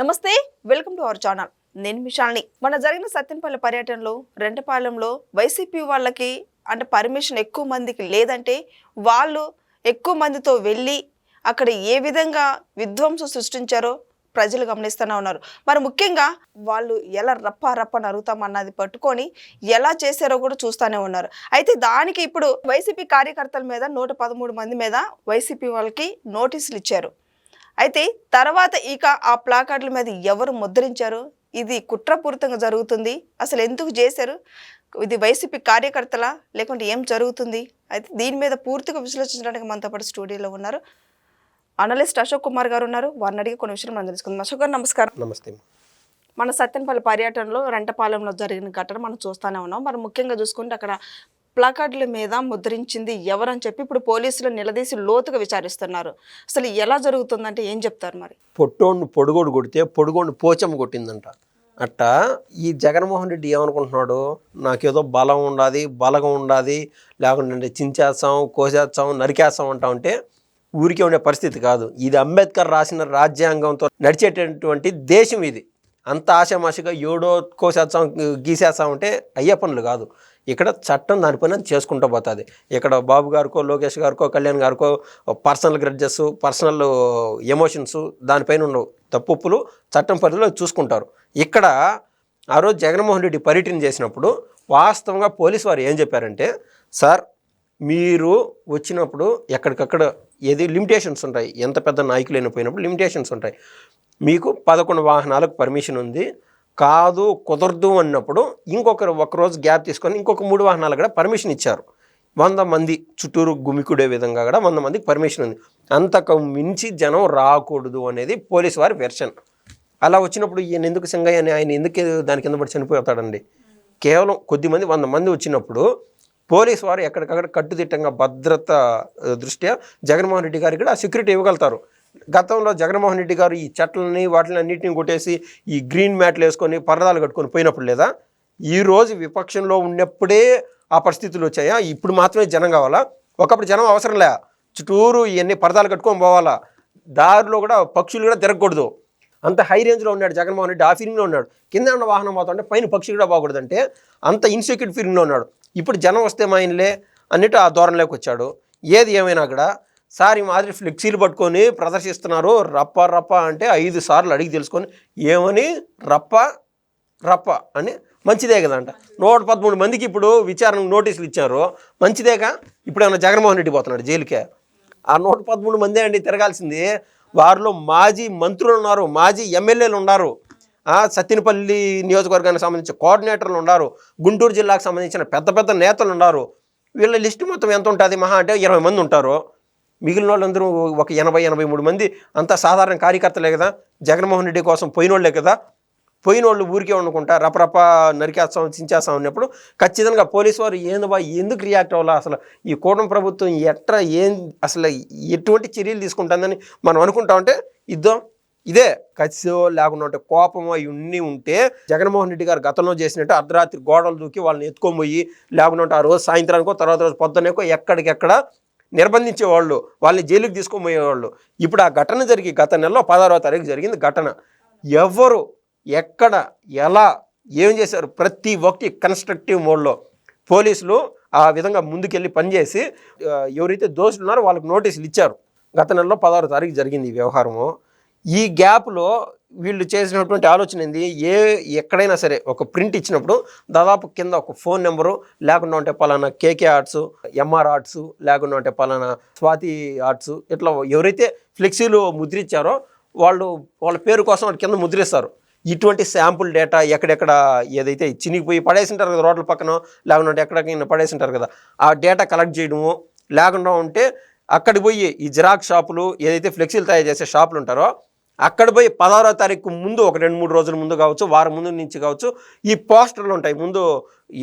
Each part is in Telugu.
నమస్తే వెల్కమ్ టు అవర్ ఛానల్. నేను మిషాల్ని. మన జరిగిన సత్యంపల్లి పర్యటనలో రెంటపాలెంలో వైసీపీ వాళ్ళకి అంటే పర్మిషన్ ఎక్కువ మందికి లేదంటే వాళ్ళు ఎక్కువ మందితో వెళ్ళి అక్కడ ఏ విధంగా విధ్వంసం సృష్టించారో ప్రజలు గమనిస్తూనే ఉన్నారు. మరి ముఖ్యంగా వాళ్ళు ఎలా రప్ప రప్పని అరుగుతామన్నది పట్టుకొని ఎలా చేశారో కూడా చూస్తూనే ఉన్నారు. అయితే దానికి ఇప్పుడు వైసీపీ కార్యకర్తల మీద నూట పదమూడు మంది మీద వైసీపీ వాళ్ళకి నోటీసులు ఇచ్చారు. అయితే తర్వాత ఇక ఆ ప్లాకార్డుల మీద ఎవరు ముద్రించారు? ఇది కుట్రపూరితంగా జరుగుతుంది. అసలు ఎందుకు చేశారు? ఇది వైసీపీ కార్యకర్తల? లేకుంటే ఏం జరుగుతుంది? అయితే దీని మీద పూర్తిగా విశ్లేషించడానికి మనతో పాటు స్టూడియోలో ఉన్నారు. అనలిస్ట్ అశోక్ కుమార్ గారు ఉన్నారు. వారిని అడిగి కొన్ని విషయాలు మనం తెలుసుకుందాం. అశోక్ గారు నమస్కారం. నమస్తే. మన సత్యనపల్లి పర్యటనలో రెంటపాలెంలో జరిగిన ఘటన మనం చూస్తూనే ఉన్నాం. మరి ముఖ్యంగా చూసుకుంటే అక్కడ ప్లాకార్డుల మీద ముద్రించింది ఎవరని చెప్పి ఇప్పుడు పోలీసులు నిలదీసి లోతుగా విచారిస్తున్నారు. అసలు ఎలా జరుగుతుందంటే ఏం చెప్తారు మరి? పొట్టోడిని పొడుగోడు కొడితే పొడుగోడిని పోచమ్మ కొట్టిందంట. అట్ట ఈ జగన్మోహన్ రెడ్డి ఏమనుకుంటున్నాడు? నాకేదో బలం ఉండాది బలగం ఉండాది లేకుంటే చించేస్తాం కోసేస్తాం నరికేస్తాం అంటా ఉంటే ఊరికే ఉండే పరిస్థితి కాదు. ఇది అంబేద్కర్ రాసిన రాజ్యాంగంతో నడిచేటటువంటి దేశం ఇది. అంత ఆశామాషిగా ఏడో కోసేస్తాం గీసేస్తాం అంటే అయ్యే పనులు కాదు. ఇక్కడ చట్టం దానిపైన చేసుకుంటూ పోతుంది. ఇక్కడ బాబు గారికో లోకేష్ గారికో కళ్యాణ్ గారికో పర్సనల్ గ్రడ్జెస్ పర్సనల్ ఎమోషన్స్ దానిపైన ఉండవు తప్పులు చట్టం పరిధిలో చూసుకుంటారు. ఇక్కడ ఆ రోజు జగన్మోహన్ రెడ్డి పర్యటన చేసినప్పుడు వాస్తవంగా పోలీసు వారు ఏం చెప్పారంటే సార్ మీరు వచ్చినప్పుడు ఎక్కడికక్కడ ఏది లిమిటేషన్స్ ఉంటాయి. ఎంత పెద్ద నాయకులు అయిపోయినప్పుడు లిమిటేషన్స్ ఉంటాయి. మీకు పదకొండు వాహనాలకు పర్మిషన్ ఉంది. కాదు కుదరదు అన్నప్పుడు ఇంకొకరు ఒకరోజు గ్యాప్ తీసుకొని ఇంకొక మూడు వాహనాలు కూడా పర్మిషన్ ఇచ్చారు. వంద మంది చుట్టూరు గుమికుడే విధంగా కూడా వంద మందికి పర్మిషన్ ఉంది. అంతకు మించి జనం రాకూడదు అనేది పోలీసు వారి వెర్షన్. అలా వచ్చినప్పుడు ఈయన ఎందుకు సింగయ్య అని ఆయన ఎందుకు దాని కింద పడి చనిపోతాడండి? కేవలం కొద్దిమంది వంద మంది వచ్చినప్పుడు పోలీసు వారు ఎక్కడికక్కడ కట్టుదిట్టంగా భద్రత దృష్ట్యా జగన్మోహన్ రెడ్డి గారికి కూడా సెక్యూరిటీ ఇవ్వగలుగుతారు. గతంలో జగన్మోహన్ రెడ్డి గారు ఈ చెట్లని వాటిని అన్నింటిని కొట్టేసి ఈ గ్రీన్ మ్యాట్లు వేసుకొని పరదాలు కట్టుకొని పోయినప్పుడు లేదా? ఈ రోజు విపక్షంలో ఉన్నప్పుడే ఆ పరిస్థితులు వచ్చాయా? ఇప్పుడు మాత్రమే జనం కావాలా? ఒకప్పుడు జనం అవసరం లే. చుట్టూరు ఇవన్నీ పరదాలు కట్టుకొని పోవాలా? దారిలో కూడా పక్షులు కూడా తిరగకూడదు. అంత హై రేంజ్లో ఉన్నాడు జగన్మోహన్ రెడ్డి ఆ ఫీలింగ్లో ఉన్నాడు. కింద ఉన్న వాహనం పోతుంటే పైన పక్షి కూడా బాగకూడదంటే అంత ఇన్సెక్యూర్ ఫీలింగ్లో ఉన్నాడు. ఇప్పుడు జనం వస్తే మా ఆయనలే అన్నిటి ఆ ధోరణిలోకి వచ్చాడు. ఏది ఏమైనా కూడా సార్ ఈ మాదిరి ఫ్లెక్సీలు పట్టుకొని ప్రదర్శిస్తున్నారు. రప్ప రప్ప అంటే ఐదు సార్లు అడిగి తెలుసుకొని ఏమని? రప్ప రప్ప అని మంచిదే కదంట. నూట పదమూడు మందికి ఇప్పుడు విచారణ నోటీసులు ఇచ్చారు. మంచిదేగా? ఇప్పుడు ఏమైనా జగన్మోహన్ రెడ్డి పోతున్నాడు జైలుకే. ఆ నూట పదమూడు మందే అండి తిరగాల్సింది. వారిలో మాజీ మంత్రులు ఉన్నారు. మాజీ ఎమ్మెల్యేలు ఉన్నారు. సత్తినపల్లి నియోజకవర్గానికి సంబంధించిన కోఆర్డినేటర్లు ఉన్నారు. గుంటూరు జిల్లాకు సంబంధించిన పెద్ద పెద్ద నేతలు ఉన్నారు. వీళ్ళ లిస్టు మొత్తం ఎంత ఉంటుంది? మహా అంటే ఇరవై మంది ఉంటారు. మిగిలిన వాళ్ళందరూ ఒక ఎనభై ఎనభై మూడు మంది అంతా సాధారణ కార్యకర్తలే కదా? జగన్మోహన్ రెడ్డి కోసం పోయినోళ్ళే కదా? పోయిన వాళ్ళు ఊరికే వండుకుంటా రపరప నరికేస్తాం చించేస్తాం అన్నప్పుడు ఖచ్చితంగా పోలీసు వారు ఏందబా ఎందుకు రియాక్ట్ అవ్వాలా అసలు? ఈ కూటమి ప్రభుత్వం ఎట్లా ఏం అసలు ఎటువంటి చర్యలు తీసుకుంటుందని మనం అనుకుంటా ఉంటే ఇద్దాం. ఇదే కసిో లేకుండా ఉంటే కోపమో ఇవన్నీ ఉంటే జగన్మోహన్ రెడ్డి గారు గతంలో చేసినట్టు అర్ధరాత్రి గోడలు దూకి వాళ్ళని ఎత్తుకొని పోయి లేకుండా ఉంటే ఆ రోజు సాయంత్రానికో తర్వాత రోజు పొద్దునేకో ఎక్కడికెక్కడ నిర్బంధించేవాళ్ళు వాళ్ళని జైలుకి తీసుకుపోయేవాళ్ళు ఇప్పుడు ఆ ఘటన జరిగి గత నెలలో పదహారవ తారీఖు జరిగింది ఘటన. ఎవరు ఎక్కడ ఎలా ఏం చేశారు? ప్రతి ఒక్కటి కన్స్ట్రక్టివ్ మోడ్లో పోలీసులు ఆ విధంగా ముందుకెళ్ళి పనిచేసి ఎవరైతే దోషులు ఉన్నారో వాళ్ళకి నోటీసులు ఇచ్చారు. గత నెలలో పదహారు తారీఖు జరిగింది ఈ వ్యవహారము. ఈ గ్యాప్లో వీళ్ళు చేసినటువంటి ఆలోచన ఏంది? ఏ ఎక్కడైనా సరే ఒక ప్రింట్ ఇచ్చినప్పుడు దాదాపు కింద ఒక ఫోన్ నెంబరు లేకుండా ఉంటే పలానా కేకే ఆర్ట్స్ ఎంఆర్ ఆర్ట్స్ లేకుండా ఉంటే పలానా స్వాతి ఆర్ట్స్ ఇట్లా ఎవరైతే ఫ్లెక్సీలు ముద్రించారో వాళ్ళు వాళ్ళ పేరు కోసం వాటి కింద ముద్రిస్తారు. ఇటువంటి శాంపుల్ డేటా ఎక్కడెక్కడ ఏదైతే చినిగిపోయి పడేసింటారు కదా రోడ్ల పక్కన లేకుండా ఎక్కడెక్కడ పడేసింటారు కదా ఆ డేటా కలెక్ట్ చేయడము లేకుండా ఉంటే అక్కడికి పోయి ఈ జిరాక్స్ షాపులు ఏదైతే ఫ్లెక్సీలు తయారు చేసే షాపులు ఉంటారో అక్కడ పోయి పదహారో తారీఖు ముందు ఒక రెండు మూడు రోజుల ముందు కావచ్చు వారం ముందు నుంచి కావచ్చు ఈ పోస్టర్లు ఉంటాయి. ముందు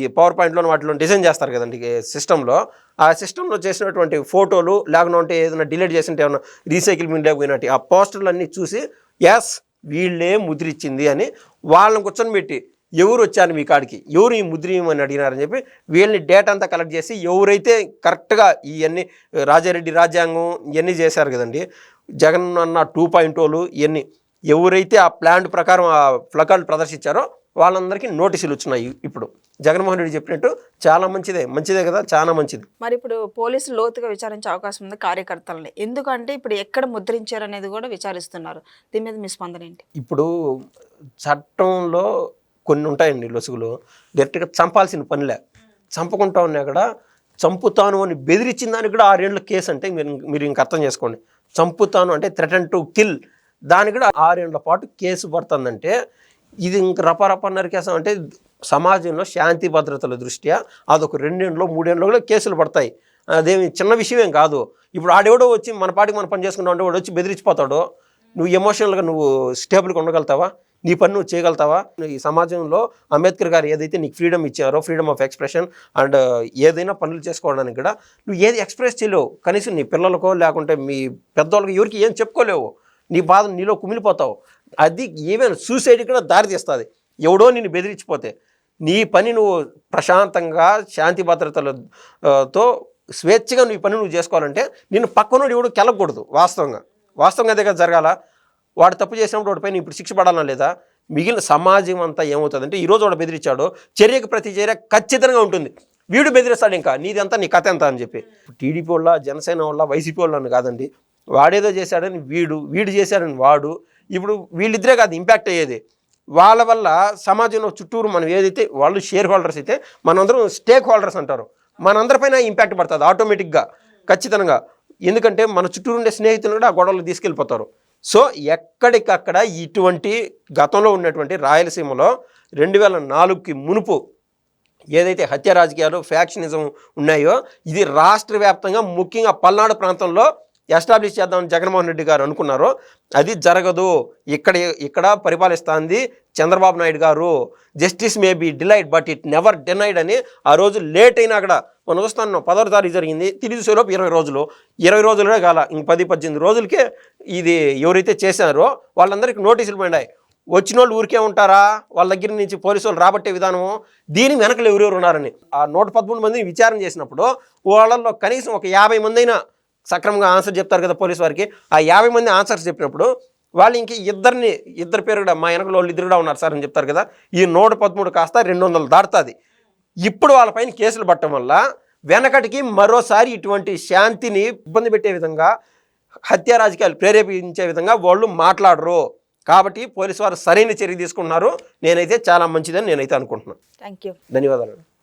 ఈ పవర్ పాయింట్లో వాటిలో డిజైన్ చేస్తారు కదండి సిస్టంలో. ఆ సిస్టంలో చేసినటువంటి ఫోటోలు లేకుండా ఏదైనా డిలీట్ చేసింటే ఏమైనా రీసైకిల్ మీడియా పోయినట్టు ఆ పోస్టర్లు అన్నీ చూసి ఎస్ వీళ్ళే ముద్రిచ్చింది అని వాళ్ళని కూర్చొని పెట్టి ఎవరు వచ్చారు మీ కాడికి? ఎవరు ఈ ముద్ర ఇవ్వమని అడిగినారని చెప్పి వీళ్ళని డేటా అంతా కలెక్ట్ చేసి ఎవరైతే కరెక్ట్గా ఇవన్నీ రాజారెడ్డి రాజ్యాంగం ఇవన్నీ చేశారు కదండి జగన్ అన్న టూ పాయింట్ ఓలు ఇవన్నీ ఎవరైతే ఆ ప్లాన్ ప్రకారం ఆ ప్లకార్డు ప్రదర్శించారో వాళ్ళందరికీ నోటీసులు వచ్చినాయి ఇప్పుడు. జగన్మోహన్ రెడ్డి చెప్పినట్టు చాలా మంచిదే. మంచిదే కదా? చాలా మంచిది. మరి ఇప్పుడు పోలీసులు లోతుగా విచారించే అవకాశం ఉంది కార్యకర్తలని. ఎందుకంటే ఇప్పుడు ఎక్కడ ముద్రించారు అనేది కూడా విచారిస్తున్నారు. దీని మీద మీ స్పందన ఏంటి? ఇప్పుడు చట్టంలో కొన్ని ఉంటాయండి లొసుగులు. డైరెక్ట్గా చంపాల్సిన పనిలే. చంపకుండా ఉన్నా కూడా చంపుతాను అని బెదిరించిన దానికి కూడా ఆరేళ్ళ కేసు అంటే మీరు మీరు ఇంక అర్థం చేసుకోండి. చంపుతాను అంటే థ్రెటన్ టు కిల్. దానికి కూడా ఆరేళ్ళ పాటు కేసు పడుతుందంటే ఇది ఇంక రపరప నరికేసం అంటే సమాజంలో శాంతి భద్రతల దృష్ట్యా అదొక రెండేళ్ళలో మూడేళ్ళలో కూడా కేసులు పడతాయి. అదేమి చిన్న విషయమేం కాదు. ఇప్పుడు ఆడెవడో వచ్చి మన పాటికి మనం పని చేసుకుంటా ఉంటే వాడు వచ్చి బెదిరించిపోతాడు. నువ్వు ఎమోషనల్గా నువ్వు స్టేబుల్గా ఉండగలుగుతావా? నీ పని నువ్వు చేయగలుగుతావా? ఈ సమాజంలో అంబేద్కర్ గారు ఏదైతే నీకు ఫ్రీడమ్ ఇచ్చారో ఫ్రీడమ్ ఆఫ్ ఎక్స్ప్రెషన్ అండ్ ఏదైనా పనులు చేసుకోవడానికి కూడా నువ్వు ఏది ఎక్స్ప్రెస్ చేయలేవు. కనీసం నీ పిల్లలకో లేకుంటే మీ పెద్దవాళ్ళకి ఎవరికి ఏం చెప్పుకోలేవు. నీ బాధ నీలో కుమిలిపోతావు. అది ఈవెన్ సూసైడ్ కూడా దారి తీస్తుంది. ఎవడో నిన్ను బెదిరించిపోతే. నీ పని నువ్వు ప్రశాంతంగా శాంతి భద్రతలతో స్వేచ్ఛగా నీ పని నువ్వు చేసుకోవాలంటే నిన్ను పక్కనోడు ఎవడు కెలకూడదు వాస్తవంగా. వాస్తవంగా అదే కదా జరగాల. వాడు తప్పు చేసినప్పుడు వాడిపైన ఇప్పుడు శిక్ష పడాలా లేదా మిగిలిన సమాజం అంతా ఏమవుతుందంటే ఈరోజు వాడు బెదిరించాడో చర్యకు ప్రతి చర్య ఖచ్చితంగా ఉంటుంది. వీడు బెదిరిస్తాడు ఇంకా నీదంతా నీ కథ ఎంత అని చెప్పి. టీడీపీ వాళ్ళ జనసేన వాళ్ళ వైసీపీ వాళ్ళని కాదండి. వాడేదో చేశాడని వీడు వీడు చేశాడని వాడు ఇప్పుడు వీళ్ళిద్దరే కాదు ఇంపాక్ట్ అయ్యేది. వాళ్ళ వల్ల సమాజంలో చుట్టూరు మనం ఏదైతే వాళ్ళు షేర్ హోల్డర్స్ అయితే మనందరం స్టేక్ హోల్డర్స్ అంటారు. మనందరిపైన ఇంపాక్ట్ పడుతుంది ఆటోమేటిక్గా ఖచ్చితంగా. ఎందుకంటే మన చుట్టూరు ఉండే స్నేహితులు కూడా ఆ గొడవలు తీసుకెళ్ళిపోతారు. సో ఎక్కడికక్కడ ఇటువంటి గతంలో ఉన్నటువంటి రాయలసీమలో రెండు వేల నాలుగుకి మునుపు ఏదైతే హత్య రాజకీయాలు ఫ్యాక్షనిజం ఉన్నాయో ఇది రాష్ట్ర వ్యాప్తంగా ముఖ్యంగా పల్నాడు ప్రాంతంలో ఎస్టాబ్లిష్ చేద్దామని జగన్మోహన్ రెడ్డి గారు అనుకున్నారు అది జరగదు. ఇక్కడ ఇక్కడ పరిపాలిస్తుంది చంద్రబాబు నాయుడు గారు justice may be delayed but it never denied అని ఆ రోజు లేట్ అయినా అక్కడ మనం చూస్తాను పదవ తారీఖు జరిగింది. తిరిగి సేలోపు ఇరవై రోజులు. ఇరవై రోజులే కాల ఇంక పది పద్దెనిమిది రోజులకే ఇది ఎవరైతే చేశారో వాళ్ళందరికీ నోటీసులు పోయినాయి. వచ్చిన వాళ్ళు ఊరికే ఉంటారా? వాళ్ళ దగ్గర నుంచి పోలీసులు రాబట్టే విధానం దీని వెనకలు ఎవరెవరు ఉన్నారని. ఆ నూట పదమూడు మందిని విచారణ చేసినప్పుడు వాళ్ళల్లో కనీసం ఒక యాభై మంది అయినా సక్రమంగా ఆన్సర్ చెప్తారు కదా పోలీసు వారికి. ఆ యాభై మంది ఆన్సర్స్ చెప్పినప్పుడు వాళ్ళు ఇంక ఇద్దరిని ఇద్దరు పేరు కూడా మా వెనకలో వాళ్ళు ఇద్దరు కూడా ఉన్నారు సార్ అని చెప్తారు కదా. ఈ నూట పదమూడు కాస్త రెండు వందలు దాటుతుంది. ఇప్పుడు వాళ్ళపైన కేసులు పట్టడం వల్ల వెనకటికి మరోసారి ఇటువంటి శాంతిని ఇబ్బంది పెట్టే విధంగా హత్య రాజకీయాలు ప్రేరేపించే విధంగా వాళ్ళు మాట్లాడరు. కాబట్టి పోలీసు వారు సరైన చర్య తీసుకున్నారు నేనైతే చాలా మంచిదని నేనైతే అనుకుంటున్నాను. థ్యాంక్ యూ ధన్యవాదాలు.